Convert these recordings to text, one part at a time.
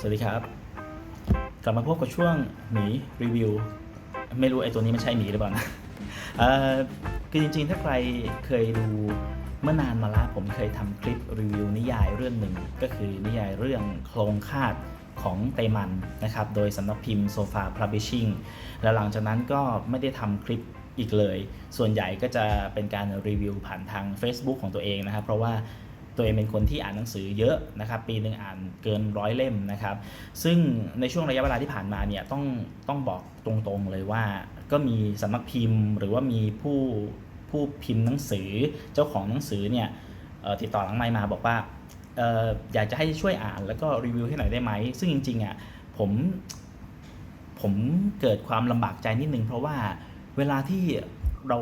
สวัสดีครับ กลับมาพบกับช่วงหมีรีวิว ไม่รู้ไอตัวนี้มันใช่หมีหรือเปล่านะคือจริงๆ ถ้าใครเคยดูเมื่อนานมาแล้วผมเคยทำคลิปรีวิวนิยายเรื่องหนึ่ง ก็คือนิยายเรื่องโครงคาดของเตมันนะครับ โดยสำนักพิมพ์โซฟาพ u b l i s h i n g แล้วหลังจากนั้นก็ไม่ได้ทำคลิปอีกเลย ส่วนใหญ่ก็จะเป็นการรีวิวผ่านทาง Facebook ของตัวเองนะครับ เพราะว่า ตัวเองเป็นคนที่อ่านหนังสือเยอะนะครับ ปีหนึ่งอ่านเกินร้อยเล่มนะครับ ซึ่งในช่วงระยะเวลาที่ผ่านมาเนี่ยต้องต้องบอกตรงๆเลยว่า ก็มีสำนักพิมพ์ หรือว่ามีผู้ผู้พิมพ์หนังสือเจ้าของหนังสือเนี่ยติดต่อหลังไมมาบอกว่าอออยากจะให้ช่วยอ่านแล้วก็รีวิวให้หน่อยได้ไหม ซึ่งจริงๆอะผมผมเกิดความลำบากใจนิดนึงเพราะว่าเวลาที่เรา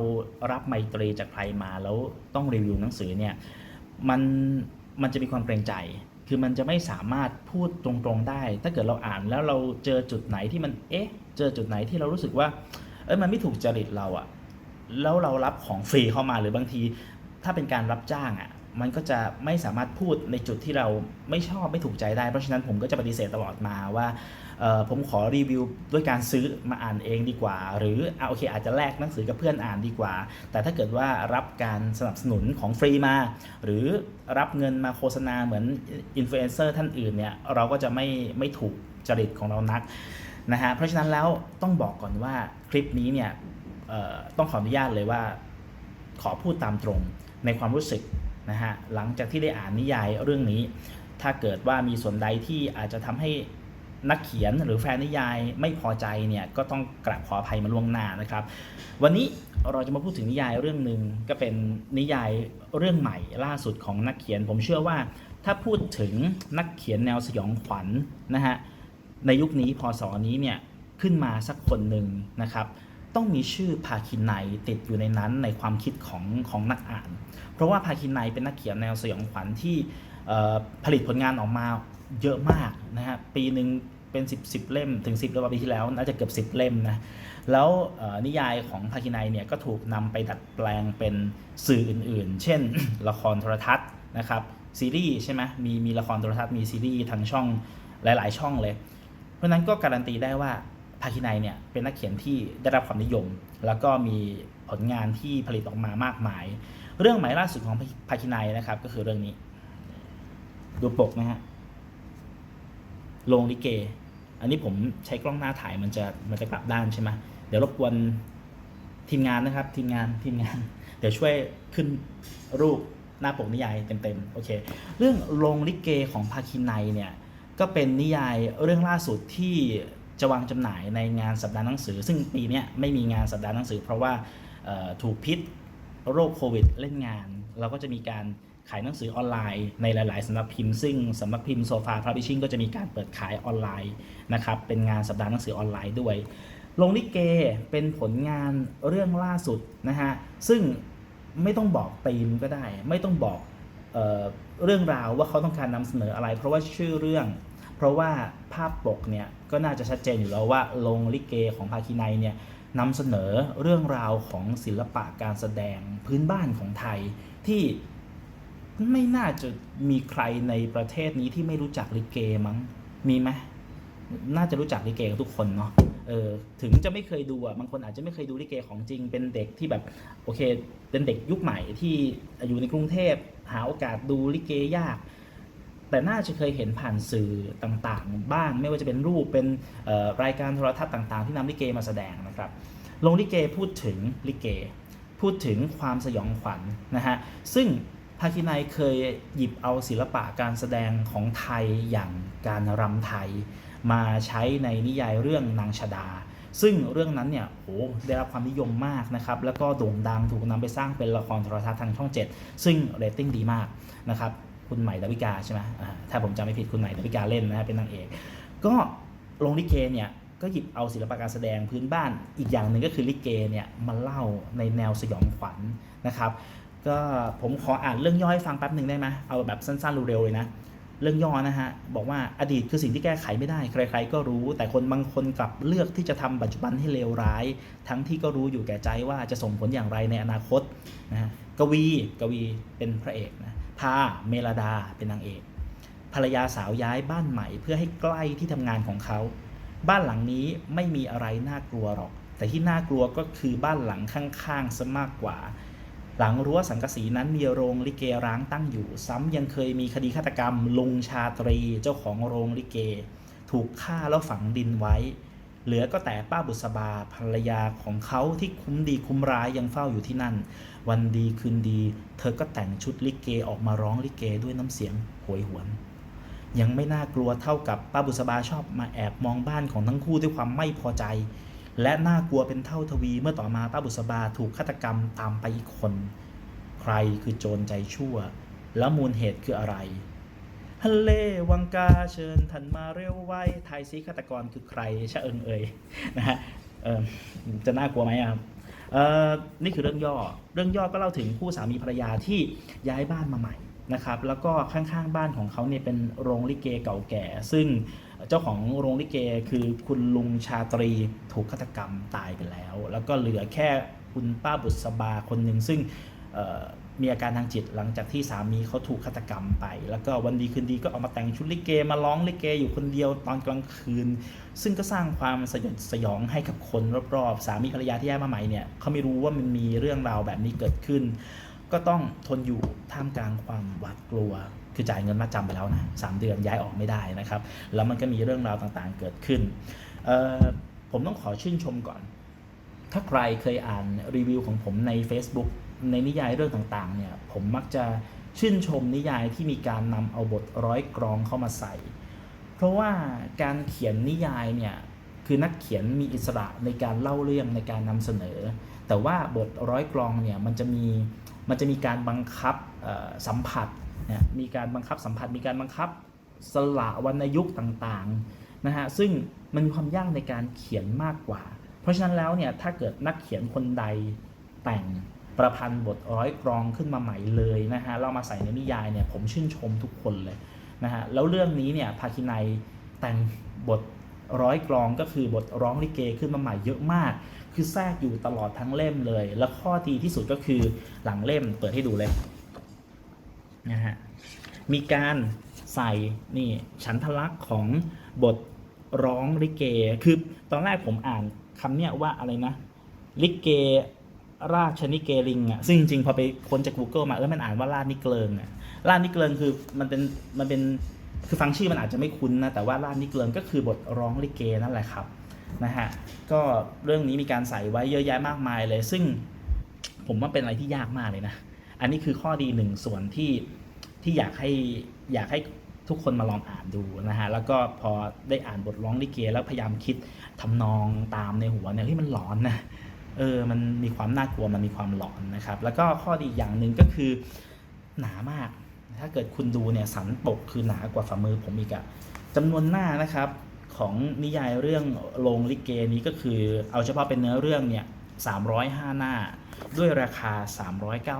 รับไมตรีจากใครมาแล้วต้องรีวิวหนังสือเนี่ย มันมันจะมีความเกรงใจ คือมันจะไม่สามารถพูดตรงๆได้ ถ้าเกิดเราอ่านแล้วเราเจอจุดไหนที่มันเอ๊ะ เจอจุดไหนที่เรารู้สึกว่าเอ้ยมันไม่ถูกจริตเราอะแล้วเรารับของฟรีเข้ามาหรือบางที ถ้าเป็นการรับจ้างอะมันก็จะไม่สามารถพูดในจุดที่เราไม่ชอบไม่ถูกใจได้ เพราะฉะนั้นผมก็จะปฏิเสธตลอดมาว่า ผมขอรีวิวด้วยการซื้อมาอ่านเองดีกว่า หรือเอะโอเคอาจจะแลกหนังสือกับเพื่อนอ่านดีกว่า แต่ถ้าเกิดว่ารับการสนับสนุนของฟรีมา หรือรับเงินมาโฆษณาเหมือนอินฟลูเอนเซอร์ท่านอื่นเนี่ยเราก็จะไม่ไม่ถูกจริตของเรานักนะฮะเพราะฉะนั้นแล้วต้องบอกก่อนว่าคลิปนี้เนี่ยต้องขออนุญาตเลยว่า ขอพูดตามตรงในความรู้สึกนะฮะหลังจากที่ได้อ่านนิยายเรื่องนี้ ถ้าเกิดว่ามีส่วนใดที่อาจจะทำให้ นักเขียนหรือแฟนนิยายไม่พอใจเนี่ยก็ต้องกราบขออภัยมาล่วงหน้านะครับ วันนี้เราจะมาพูดถึงนิยายเรื่องหนึ่งก็เป็นนิยายเรื่องใหม่ล่าสุดของนักเขียน ผมเชื่อว่าถ้าพูดถึงนักเขียนแนวสยองขวัญนะฮะในยุคนี้พศนี้เนี่ยขึ้นมาสักคนหนึ่งนะครับ ต้องมีชื่อภาคินไนติดอยู่ในนั้นในความคิดของของนักอ่าน เพราะว่าภาคินไนเป็นนักเขียนแนวสยองขวัญที่ผลิตผลงานออกมา เยอะมากนะฮะปีหนึ่งเป็น 10 10 เล่มถึง 10แล้วปีที่แล้วน่าจะเกือบ 10 เล่มนะแล้วนิยายของภาคินไนเนี่ยก็ถูกนำไปดัดแปลงเป็นสื่ออื่นๆ เช่น ละครโทรทัศน์นะครับซีรีส์ใช่ไหมมีมีละครโทรทัศน์มีซีรีส์ทางช่องหลาย ๆ ช่องเลย เพราะฉะนั้นก็การันตีได้ว่าภาคินายเนี่ยเป็นนักเขียนที่ได้รับความนิยม แล้วก็มีผลงานที่ผลิตออกมามากมาย เรื่องใหม่ล่าสุดของภาคินายนะครับก็คือเรื่องนี้ ดูปกนะฮะ โรงลิเก อันนี้ผมใช้กล้องหน้าถ่ายมันจะมันจะกลับด้านใช่ไหมเดี๋ยวรบกวนทีมงานนะครับทีมงานทีมงาน เดี๋ยวช่วยขึ้นรูปหน้าปกนิยายเต็มๆโอเค เรื่องโรงลิเกของภาคินัยเนี่ยก็เป็นนิยายเรื่องล่าสุดที่จะวางจำหน่ายในงานสัปดาห์หนังสือ ซึ่งปีนี้ไม่มีงานสัปดาห์หนังสือ เพราะว่าถูกพิษโรคโควิดเล่นงาน เราก็จะมีการ ขายหนังสือออนไลน์ในหลาย ๆสำนักพิมพ์ซึ่งสำนักพิมพ์โซฟาพาร์บิชิ่งก็จะมีการเปิดขายออนไลน์นะครับเป็นงานสัปดาห์หนังสือออนไลน์ด้วยลงลิเกเป็นผลงานเรื่องล่าสุดนะฮะซึ่งไม่ต้องบอกธีมก็ได้ ไม่ต้องบอกเออเรื่องราวว่าเขาต้องการนำเสนออะไร เพราะว่าชื่อเรื่อง เพราะว่าภาพปกเนี่ยก็น่าจะชัดเจนอยู่แล้วว่าลงลิเกของภาคีนัยเนี่ยนำเสนอเรื่องราวของศิลปะการแสดงพื้นบ้านของไทยที่ ไม่น่าจะมีใครในประเทศนี้ที่ไม่รู้จักลิเกมั้ง มีไหมน่าจะรู้จักลิเกกันทุกคนเนาะ เออ ถึงจะไม่เคยดูอะ บางคนอาจจะไม่เคยดูลิเกของจริง เป็นเด็กที่แบบ โอเค เป็นเด็กยุคใหม่ที่อยู่ในกรุงเทพ หาโอกาสดูลิเกยาก แต่น่าจะเคยเห็นผ่านสื่อต่างๆ บ้าง ไม่ว่าจะเป็นรูป เป็นรายการโทรทัศน์ต่าง ๆ ที่นำลิเกมาแสดงนะครับ ลงลิเกพูดถึงลิเก พูดถึงความสยองขวัญนะฮะ ซึ่ง ภาคินัยเคยหยิบเอาศิลปะการแสดงของไทยอย่างการรำไทย มาใช้ในนิยายเรื่องนางชดา ซึ่งเรื่องนั้นเนี่ยโหได้รับความนิยมมากนะครับ แล้วก็โด่งดังถูกนำไปสร้างเป็นละครโทรทัศน์ทางช่อง 7 ซึ่งเรตติ้งดีมากนะครับ คุณใหม่ดาวิกาใช่ไหมถ้าผมจำไม่ผิดคุณใหม่ดาวิกาเล่นนะฮะเป็นนางเอก ก็ลงลิเกเนี่ยก็หยิบเอาศิลปะการแสดงพื้นบ้านอีกอย่างหนึ่งก็คือลิเกเนี่ยมาเล่าในแนวสยองขวัญนะครับ ก็ผมขออ่านเรื่องย่อให้ฟังแป๊บหนึ่งได้ไหมเอาแบบสั้นๆเร็วๆเลยนะ เรื่องย่อนะฮะ บอกว่าอดีตคือสิ่งที่แก้ไขไม่ได้ ใคร ๆ ก็รู้ แต่คนบางคนกลับเลือกที่จะทำปัจจุบันให้เลวร้าย ทั้งที่ก็รู้อยู่แก่ใจว่าจะส่งผลอย่างไรในอนาคตนะฮะกวีกวีเป็นพระเอกนะพาเมลดาเป็นนางเอกภรรยาสาวย้ายบ้านใหม่ เพื่อให้ใกล้ที่ทำงานของเขา บ้านหลังนี้ไม่มีอะไรน่ากลัวหรอก แต่ที่น่ากลัวก็คือบ้านหลังข้างๆซะมากกว่า หลังรั้วสังกสีนั้นมีโรงลิเกร้างตั้งอยู่ ซ้ำยังเคยมีคดีฆาตกรรมลุงชาตรีเจ้าของโรงลิเก ถูกฆ่าแล้วฝังดินไว้ เหลือก็แต่ป้าบุษบาภรรยาของเขาที่คุ้มดีคุ้มร้ายยังเฝ้าอยู่ที่นั่น วันดีคืนดี เธอก็แต่งชุดลิเกออกมาร้องลิเกด้วยน้ำเสียงโหยหวน ยังไม่น่ากลัวเท่ากับป้าบุษบาชอบมาแอบมองบ้านของทั้งคู่ด้วยความไม่พอใจ และน่ากลัวเป็นเท่าทวีเมื่อต่อมาป้าบุษบาถูกฆาตกรรมตามไปอีกคน ใครคือโจรใจชั่ว แล้วมูลเหตุคืออะไรฮัลเลวังกาเชิญท่านมาเร็วไว้ทายซิฆาตกรคือใครชะเอิงเอ่ยนะฮะจะน่ากลัวไหมครับนี่คือเรื่องย่อ เรื่องย่อก็เล่าถึงคู่สามีภรรยาที่ย้ายบ้านมาใหม่ นะครับแล้วก็ข้างๆบ้านของเขาเนี่ยเป็นโรงลิเกเก่าแก่ ซึ่งเจ้าของโรงลิเกคือคุณลุงชาตรีถูกฆาตกรรมตายไปแล้ว แล้วก็เหลือแค่คุณป้าบุษบาคนหนึ่งซึ่งมีอาการทางจิตหลังจากที่สามีเขาถูกฆาตกรรมไป แล้วก็วันดีคืนดีก็เอามาแต่งชุดลิเกมาร้องลิเกอยู่คนเดียวตอนกลางคืน ซึ่งก็สร้างความสยดสยองให้กับคนรอบๆ สามีภรรยาที่แย้ายมาใหม่เนี่ยเขาไม่รู้ว่ามันมีเรื่องราวแบบนี้เกิดขึ้น ก็ต้องทนอยู่ท่ามกลางความหวาดกลัว คือจ่ายเงินมาจำไปแล้วนะสามเดือนย้ายออกไม่ได้นะครับ แล้วมันก็มีเรื่องราวต่างๆเกิดขึ้น ผมต้องขอชื่นชมก่อน ถ้าใครเคยอ่านรีวิวของผมใน Facebook ในนิยายเรื่องต่างๆเนี่ยผมมักจะชื่นชมนิยายที่มีการนำเอาบทร้อยกรองเข้ามาใส่ เพราะว่าการเขียนนิยายเนี่ยคือนักเขียนมีอิสระในการเล่าเรื่องในการนำเสนอ แต่ว่าบทร้อยกรองเนี่ยมันจะมี มันจะมีการบังคับสัมผัสนะมีการบังคับสัมผัส มีการบังคับสละวรรณยุกต์ต่างๆนะฮะซึ่งมันมีความยากในการเขียนมากกว่า เพราะฉะนั้นแล้วเนี่ยถ้าเกิดนักเขียนคนใดแต่งประพันธ์บทร้อยกรองขึ้นมาใหม่เลยนะฮะเรามาใส่ในนิยายเนี่ยผมชื่นชมทุกคนเลยนะฮะแล้วเรื่องนี้เนี่ยภาคินัยแต่งบทร้อยกรองก็คือบทร้องลิเกขึ้นมาใหม่เยอะมาก คือแทรกอยู่ตลอดทั้งเล่มเลย แล้วข้อดีที่สุดก็คือหลังเล่มเปิดให้ดูเลยนะฮะมีการใส่นี่ฉันทลักษ์ของบทร้องลิเก คือตอนแรกผมอ่านคำเนี้ยว่าอะไรนะ ลิเกราชนิเกลิงอะซึ่งจริงๆ พอไปค้นจาก Google มาเออมันอ่านว่าราชนิเกลิงอะราชนิเกลิงคือมันเป็นมันเป็นคือฟังชื่อมันอาจจะไม่คุ้นนะแต่ว่าราชนิเกลิงก็คือบทร้องลิเกนั่นแหละครับ นะฮะก็เรื่องนี้มีการใส่ไว้เยอะแยะมากมายเลย ซึ่งผมว่าเป็นอะไรที่ยากมากเลยนะ อันนี้คือข้อดีหนึ่งส่วนที่ที่อยากให้อยากให้ทุกคนมาลองอ่านดูนะฮะ แล้วก็พอได้อ่านบทร้องลิเกแล้วพยายามคิดทำนองตามในหัวเนี่ยเฮ้ยมันหลอนนะ เออ มันมีความน่ากลัว มันมีความหลอนนะครับ แล้วก็ข้อดีอย่างหนึ่งก็คือหนามาก ถ้าเกิดคุณดูเนี่ยสันปกคือหนากว่าฝ่ามือผมอีกอะจำนวนหน้านะครับ ของนิยายเรื่องโรงลิเกนี้ก็คือ เอาเฉพาะเป็นเนื้อเรื่องเนี่ย305 หน้า ด้วยราคา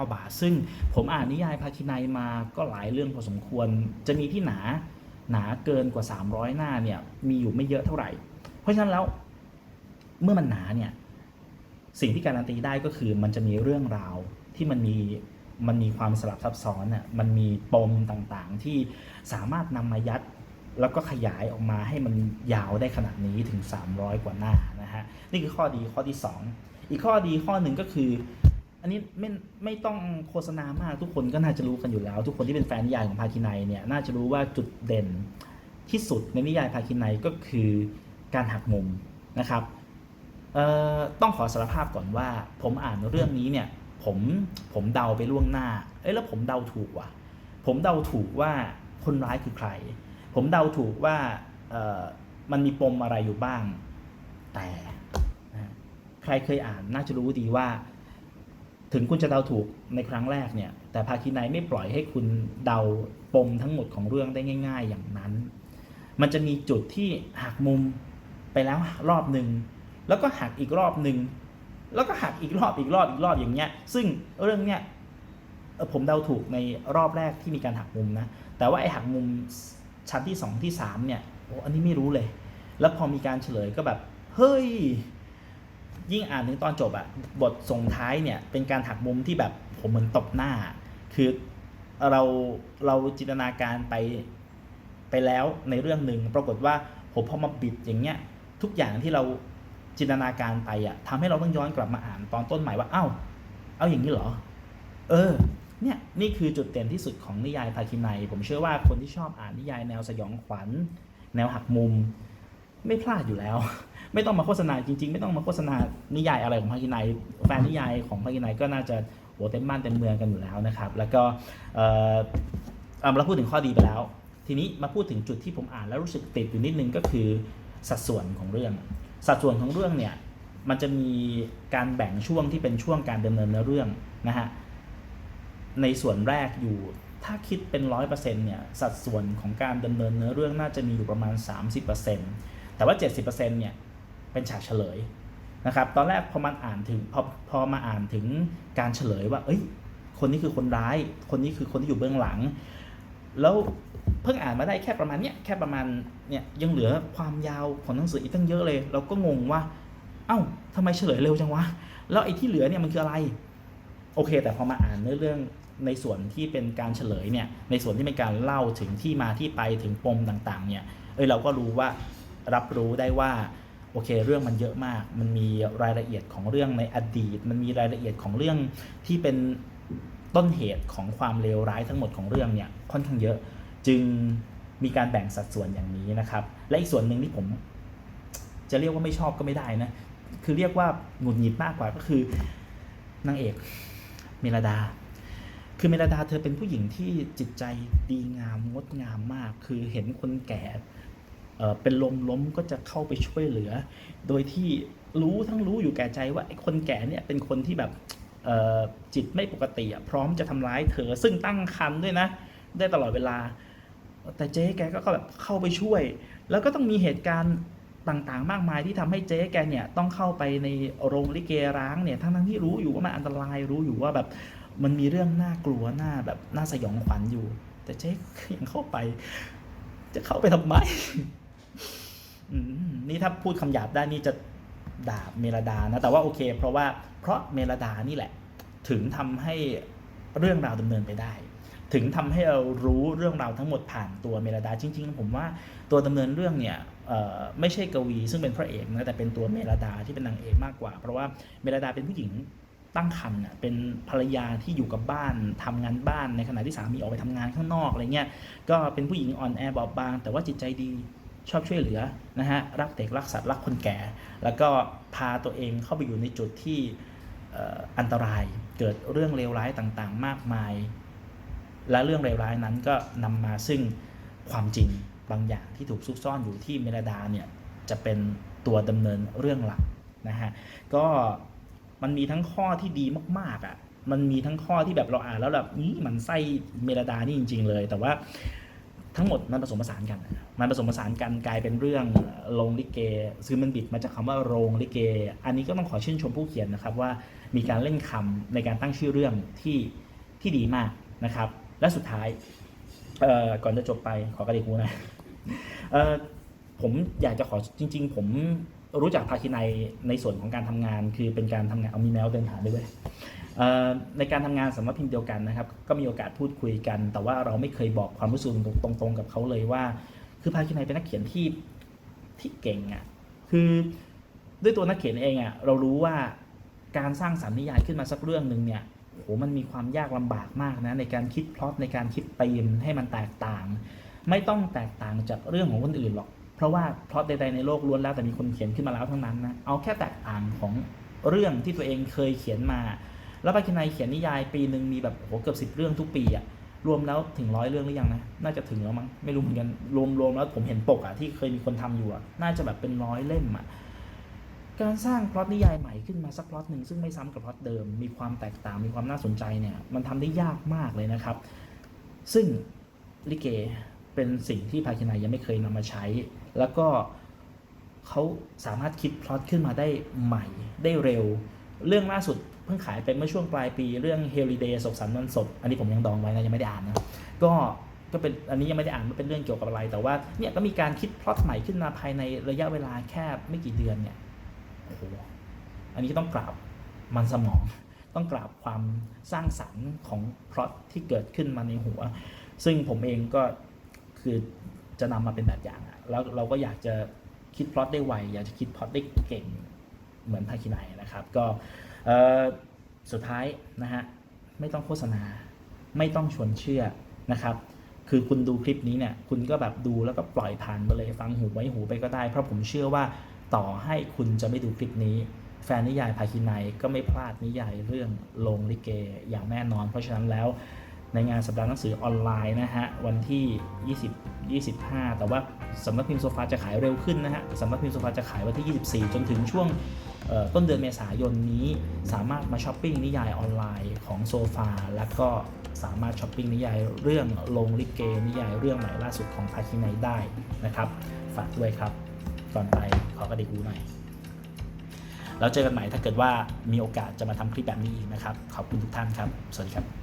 309 บาท ซึ่งผมอ่านนิยายภาคินัยมาก็หลายเรื่องพอสมควร จะมีที่หนาหนาเกินกว่า 300 หน้าเนี่ยมีอยู่ไม่เยอะเท่าไหร่ เพราะฉะนั้นแล้วเมื่อมันหนาเนี่ยสิ่งที่การันตีได้ก็คือมันจะมีเรื่องราวที่มันมีมันมีความสลับซับซ้อนน่ะมันมีปมต่างๆ ที่สามารถนำมายัด แล้วก็ขยายออกมาให้มันยาวได้ขนาดนี้ถึง 300 กว่าหน้านะฮะนี่คือข้อดีข้อที่ 2 อีกข้อดีข้อหนึ่งก็คือ อันนี้ไม่ไม่ต้องโฆษณามากทุกคนก็น่าจะรู้กันอยู่แล้ว ทุกคนที่เป็นแฟนนิยายของภาคินัยเนี่ยน่าจะรู้ว่าจุดเด่นที่สุดในนิยายภาคินัยก็คือการหักมุมนะครับต้องขอสารภาพก่อนว่า ผมอ่านเรื่องนี้เนี่ยผมผมเดาไปล่วงหน้า เอ้ยแล้วผมเดาถูกว่ะผมเดาถูกว่าคนร้ายคือใคร ผมเดาถูกว่ามันมีปมอะไรอยู่บ้าง แต่ใครเคยอ่านน่าจะรู้ดีว่า ถึงคุณจะเดาถูกในครั้งแรกเนี่ย แต่ภาคีไนยไม่ปล่อยให้คุณเดาปมทั้งหมดของเรื่องได้ง่าย ๆ อย่างนั้น มันจะมีจุดที่หักมุมไปแล้วรอบหนึ่งแล้วก็หักอีกรอบหนึ่งแล้วก็หักอีกรอบอีกรอบอีกรอบอย่างเงี้ย ซึ่งเรื่องเนี้ยผมเดาถูกในรอบแรกที่มีการหักมุมนะ แต่ว่าไอ้หักมุม ชั้นที่สองที่สามเนี่ยโอ้อันนี้ไม่รู้เลย แล้วพอมีการเฉลยก็แบบ เฮ้ย ยิ่งอ่านถึงตอนจบอะบทส่งท้ายเนี่ย เป็นการหักมุมที่แบบผมเหมือนตบหน้า คือเราเราจินตนาการไปไปแล้วในเรื่องหนึ่งปรากฏว่าผมพอมาบิดอย่างเงี้ยทุกอย่างที่เราจินตนาการไปอะทำให้เราต้องย้อนกลับมาอ่านตอนต้นใหม่ว่า เอ้า เอาอย่างนี้เหรอ เออ เนี่ยนี่คือจุดเด่นที่สุดของนิยายภาคินัย ผมเชื่อว่าคนที่ชอบอ่านนิยายแนวสยองขวัญ แนวหักมุม ไม่พลาดอยู่แล้ว ไม่ต้องมาโฆษณาจริง ๆ ไม่ต้องมาโฆษณานิยายอะไรของภาคินัยแฟนนิยายของภาคินัยก็น่าจะโหเต็มบ้านเต็มเมืองกันอยู่แล้วนะครับ แล้วก็เออเอาเราพูดถึงข้อดีไปแล้ว ทีนี้มาพูดถึงจุดที่ผมอ่านแล้วรู้สึกติดอยู่นิดนึงก็คือสัดส่วนของเรื่อง สัดส่วนของเรื่องเนี่ยมันจะมีการแบ่งช่วงที่เป็นช่วงการดำเนินเนื้อเรื่องนะฮะ ในส่วนแรกอยู่ ถ้าคิดเป็น 100%เนี่ย สัดส่วนของการดำเนินเนื้อเรื่องน่าจะมีอยู่ประมาณ 30%แต่ว่า 70%เนี่ยเป็นฉากเฉลยนะครับ ตอนแรกพอมันอ่านถึงพอพอมาอ่านถึงการเฉลยว่า เอ้ย คนนี้คือคนร้าย คนนี้คือคนที่อยู่เบื้องหลัง แล้วเพิ่งอ่านมาได้แค่ประมาณเนี้ยแค่ประมาณเนี่ยยังเหลือความยาวของหนังสืออีกตั้งเยอะเลย เราก็งงว่า เอ้าทำไมเฉลยเร็วจังวะ แล้วไอ้ที่เหลือเนี่ยมันคืออะไร โอเค แต่พอมาอ่านเนื้อเรื่อง ในส่วนที่เป็นการเฉลยเนี่ยในส่วนที่เป็นการเล่าถึงที่มาที่ไปถึงปมต่างๆเนี่ยเอ้ยเราก็รู้ว่ารับรู้ได้ว่าโอเคเรื่องมันเยอะมาก มันมีรายละเอียดของเรื่องในอดีต มันมีรายละเอียดของเรื่องที่เป็นต้นเหตุของความเลวร้ายทั้งหมดของเรื่องเนี่ยค่อนข้างเยอะ จึงมีการแบ่งสัดส่วนอย่างนี้นะครับ และอีกส่วนหนึ่งที่ผม จะเรียกว่าไม่ชอบก็ไม่ได้นะ คือเรียกว่าหงุดหงิดมากกว่าก็คือนางเอกเมลดา คือเมลดาเธอเป็นผู้หญิงที่จิตใจดีงามงดงามมาก คือเห็นคนแก่เป็นลมล้มก็จะเข้าไปช่วยเหลือ โดยที่รู้ทั้งรู้อยู่แก่ใจว่าไอ้คนแก่เนี่ยเป็นคนที่แบบจิตไม่ปกติพร้อมจะทำร้ายเธอ ซึ่งตั้งครรภ์ด้วยนะ ได้ตลอดเวลา แต่เจ๊แกก็แบบเข้าไปช่วย แล้วก็ต้องมีเหตุการณ์ต่างๆ มากมายที่ทำให้เจ๊แกเนี่ยต้องเข้าไปในโรงลิเกร้างเนี่ยทั้งๆที่รู้อยู่ว่ามันอันตรายรู้อยู่ว่าแบบ มันมีเรื่องน่ากลัวน่าแบบน่าสยองขวัญอยู่ แต่เจ๊ยังเข้าไป จะเข้าไปทำไมนี่ถ้าพูดคำหยาบได้นี่จะด่าเมลดานะ แต่ว่าโอเค เพราะว่าเพราะเมลดานี่แหละ ถึงทำให้เรื่องราวดำเนินไปได้ ถึงทำให้เรารู้เรื่องราวทั้งหมดผ่านตัวเมลดาจริง ๆ ผมว่าตัวดำเนินเรื่องเนี่ยไม่ใช่กวีซึ่งเป็นพระเอกนะแต่เป็นตัวเมลดาที่เป็นนางเอกมากกว่า เพราะว่าเมลดาเป็นผู้หญิง ตั้งครรภ์น่ะเป็นภรรยาที่อยู่กับบ้านทำงานบ้านในขณะที่สามีออกไปทำงานข้างนอกอะไรเงี้ยก็เป็นผู้หญิงอ่อนแอบอบบาง แต่ว่าจิตใจดีชอบช่วยเหลือนะฮะรักเด็กรักสัตว์รักคนแก่ แล้วก็พาตัวเองเข้าไปอยู่ในจุดที่อันตรายเกิดเรื่องเลวร้ายต่างๆ มากมาย และเรื่องเลวร้ายนั้นก็นำมาซึ่งความจริงบางอย่างที่ถูกซุกซ่อนอยู่ที่เมลดาเนี่ยจะเป็นตัวดำเนินเรื่องหลักนะฮะก็ มันมีทั้งข้อที่ดีมากๆอะ มันมีทั้งข้อที่แบบเราอ่านแล้วแบบนี้มันไส้เมลดานี่จริง ๆ เลย แต่ว่าทั้งหมดมันผสมผสานกัน มันผสมผสานกันกลายเป็นเรื่องโรงลิเก ซึ่งมันบิดมาจากคำว่าโรงลิเก อันนี้ก็ต้องขอชื่นชมผู้เขียนนะครับว่ามีการเล่นคำในการตั้งชื่อเรื่องที่ที่ดีมากนะครับ และสุดท้ายก่อนจะจบไปขอกระดิกหูหนะเอ่อผมอยากจะขอจริง ๆ ผม รู้จักภาคินัยในส่วนของการทำงาน คือเป็นการทำงานเอามีแมวเดินผ่านด้วยเวยในการทำงานสำนักพิมพ์เดียวกันนะครับ ก็มีโอกาสพูดคุยกัน แต่ว่าเราไม่เคยบอกความรู้สึกตรงๆกับเขาเลยว่า คือภาคินัยเป็นนักเขียนที่ที่เก่งอะคือด้วยตัวนักเขียนเองอะเรารู้ว่าการสร้างสรรค์นิยายขึ้นมาสักเรื่องหนึ่งเนี่ยโหมันมีความยากลำบากมากนะในการคิดพล็อตในการคิดธีมให้มันแตกต่าง ไม่ต้องแตกต่างจากเรื่องของคนอื่นหรอก ราะว่าพล็อตใดๆในโลกล้วนแล้วแต่มีคนเขียนขึ้นมาแล้วทั้งนั้นนะเอาแค่แตกต่างของเรื่องที่ตัวเองเคยเขียนมา แล้วปาคินัยเขียนนิยายปีหนึ่งมีแบบโหเกือบสิบเรื่องทุกปีอะรวมแล้วถึงร้อยเรื่องหรือยังนะน่าจะถึงแล้วมั้งไม่รู้เหมือนกันรวมรวมแล้วผมเห็นปกอะที่เคยมีคนทำอยู่อะน่าจะแบบเป็นร้อยเล่มอะการสร้างพล็อตนิยายใหม่ขึ้นมาสักพล็อตหนึ่งซึ่งไม่ซ้ำกับพล็อตเดิม มีความแตกต่างมีความน่าสนใจเนี่ยมันทำได้ยากมากเลยนะครับ ซึ่งลิเกเป็นสิ่งที่ภาคินัยยังไม่เคยนำมาใช้ แล้วก็เขาสามารถคิดพล็อตขึ้นมาได้ใหม่ได้เร็ว เรื่องล่าสุดเพิ่งขายไปเมื่อช่วงปลายปีเรื่อง h e l i d a y สกสันต์วันสดอันนี้ผมยังดองไว้นะยังไม่ได้อ่านนะก็ก็เป็นอันนี้ยังไม่ได้อ่านว่าเป็นเรื่องเกี่ยวกับอะไร แต่ว่าเนี่ยก็มีการคิดพล็อตใหม่ขึ้นมาภายในระยะเวลาแค่ไม่กี่เดือนเนี่ยโอ้โหอันนี้ต้องกราบมันสมอง ต้องกราบความสร้างสรรค์ของพล็อตที่เกิดขึ้นมาในหัว ซึ่งผมเองก็คือจะนำมาเป็นแบบอย่าง แล้วเราก็อยากจะคิดพล็อตได้ไว อยากจะคิดพล็อตได้เก่งเหมือนภาคีไนยนะครับ ก็สุดท้ายนะฮะไม่ต้องโฆษณา ไม่ต้องชวนเชื่อนะครับ คือคุณดูคลิปนี้เนี่ย คุณก็แบบดูแล้วก็ปล่อยผ่านไปเลยฟังหูไว้หูไปก็ได้ เพราะผมเชื่อว่าต่อให้คุณจะไม่ดูคลิปนี้ แฟนนิยายภาคีไนยก็ไม่พลาดนิยายเรื่องโรงลิเกอย่างแน่นอน เพราะฉะนั้นแล้ว ในงานสัปดาห์หนังสือออนไลน์นะฮะวันที่ 20 25 แต่ว่าสำนักพิมพ์โซฟาจะขายเร็วขึ้นนะฮะสำนักพิมพ์โซฟาจะขายวันที่ 24 จนถึงช่วงต้นเดือนเมษายนนี้สามารถมาช้อปปิ้งนิยายออนไลน์ของโซฟาแล้วก็สามารถช้อปปิ้งนิยายเรื่องโรงลิเกนิยายเรื่องใหม่ล่าสุดของภาคีไนยได้นะครับ ฝากด้วยครับก่อนไปขอกระดิกหูหน่อยแล้วเจอกันใหม่ถ้าเกิดว่ามีโอกาสจะมาทำคลิปแบบนี้อีกนะครับ ขอบคุณทุกท่านครับ สวัสดีครับ